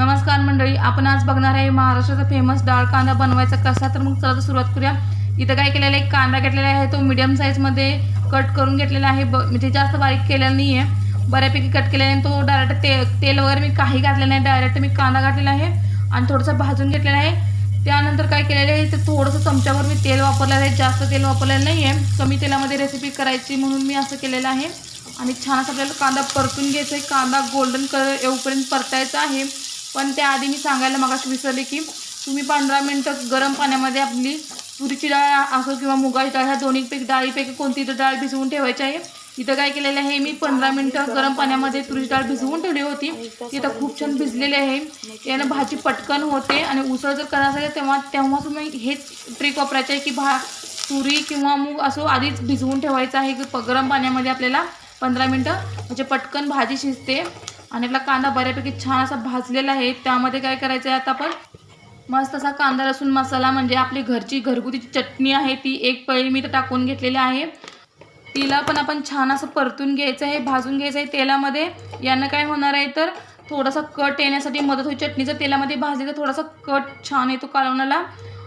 नमस्कार मंडळी आपण आज बघणार आहे महाराष्ट्राचा फेमस डाळ कांदा बनवायचा कसा? तर मग चला तर सुरुवात करूया. इथं काय केलेलं आहे? कांदा घेतलेला आहे तो मीडियम साईजमध्ये कट करून घेतलेला आहे. ब म्हणजे जास्त बारीक केलेला नाही आहे बऱ्यापैकी कट केलेला आहे तो डायरेक्ट ते तेल वगैरे मी काही घातलं नाही. डायरेक्ट मी कांदा घातलेला आहे आणि थोडंसं भाजून घेतलेला आहे. त्यानंतर काय केलेलं आहे? ते थोडंसं चमच्यावर मी तेल वापरलेलं आहे. जास्त तेल वापरलेलं नाही आहे कमी तेलामध्ये रेसिपी करायची म्हणून मी असं केलेलं आहे. आणि छान असं आपल्याला कांदा परतून घ्यायचा आहे. कांदा गोल्डन कलर येऊपर्यंत परतायचा आहे. पण त्याआधी मी सांगायला मगाशी विसरले की तुम्ही पंधरा मिनटं गरम पाण्यामध्ये आपली तुरीची डाळ असो किंवा मुगाची डाळ ह्या दोन्हीपैकी डाळीपैकी कोणती तर डाळ भिजवून ठेवायची आहे. इथं काय केलेलं आहे मी पंधरा मिनटं गरम पाण्यामध्ये तुरीची डाळ भिजवून ठेवली होती. तिथं खूप छान भिजलेली आहे. यानं भाजी पटकन होते आणि उसळ जर करायचं असेल तेव्हा तेव्हा तुम्ही हेच ट्रिक वापरायचं आहे की भा तुरी किंवा मूग असं आधीच भिजवून ठेवायचं आहे की प- गरम पाण्यामध्ये आपल्याला पंधरा मिनटं म्हणजे पटकन भाजी शिजते. आणि आपला कांदा बऱ्यापैकी छान असा भाजलेला आहे. त्यामध्ये काय करायचं आहे आता आपण? मस्त असा कांदा लसूण मसाला म्हणजे आपली घरची घरगुती चटणी आहे. ती एक पळी मी तर टाकून घेतलेली आहे. तिला पण आपण छान असं परतून घ्यायचं आहे भाजून घ्यायचं आहे तेलामध्ये. यानं काय होणार आहे तर थोडासा कट येण्यासाठी मदत होईल. चटणीचं तेलामध्ये भाजली तर थोडासा कट छान येतो कालवणाला.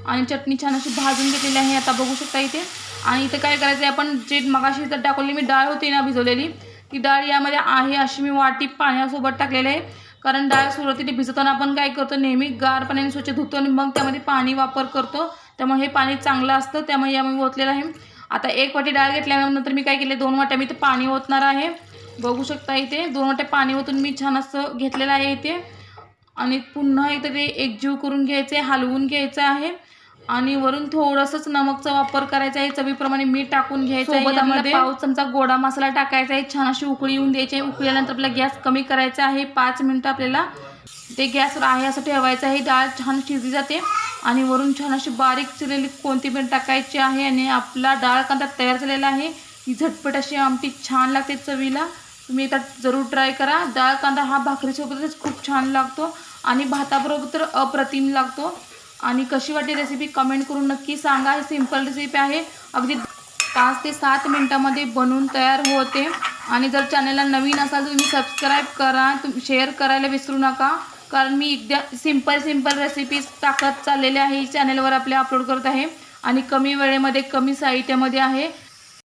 आणि चटणी छान अशी भाजून घेतलेली आहे. आता बघू शकता इथे. आणि इथं काय करायचं आहे आपण? जे मगाशी तर टाकलेली मी डाळ होती ना भिजवलेली ती डाळ यामध्ये आहे अशी मी वाटी पाण्यासोबत टाकलेली आहे. कारण डाळ सुरुवातीला भिजवताना आपण काय करतो नेहमी गार पाण्याने स्वच्छ धुतो आणि मग त्यामध्ये पाणी वापर करतो. त्यामुळे हे पाणी चांगलं असतं त्यामुळे यामध्ये ओतलेलं आहे. आता एक वाटी डाळ घेतल्यानंतर मी काय केले दोन वाट्या मी इथे पाणी ओतणार आहे. बघू शकता इथे दोन वाट्या पाणी ओतून मी छान असं घेतलेलं आहे इथे. आणि पुन्हा इथे ते एकजीव करून घ्यायचं आहे हलवून घ्यायचं आहे. आणि वरून थोडंसंच नमकचा वापर करायचा आहे. चवीप्रमाणे मीठ टाकून घ्यायचं आहे. पाव चमचा गोडा मसाला टाकायचा आहे. छान अशी उकळी येऊन द्यायची आहे. उकळल्यानंतर आपला गॅस कमी करायचा आहे. पाच मिनटं आपल्याला ते गॅसवर आहे असं ठेवायचं आहे. डाळ छान शिजली जाते. आणि वरून छान अशी बारीक चिरलेली कोणती टाकायची आहे. आणि आपला डाळ कांदा तयार झालेला आहे. ही झटपट अशी आमटी छान लागते चवीला. तुम्ही आता जरूर ट्राय करा. डाळ कांदा हा भाकरीसोबतच खूप छान लागतो. आणि भाताबरोबर तर अप्रतिम लागतो. आणि कशी वाटते रेसिपी कमेंट करून नक्की सांगा. ही सिंपल रेसिपी आहे. अगदी पाच ते सात मिनटामध्ये बनवून तयार होते. आणि जर चॅनलला नवीन असाल तर तुम्ही सबस्क्राईब करा. तुम्ही शेअर करायला विसरू नका. कारण मी एकदा सिंपल सिंपल रेसिपीज टाकत चाललेले आहे. चॅनलवर आपले अपलोड करत आहे. आणि कमी वेळेमध्ये कमी साहित्यामध्ये आहे.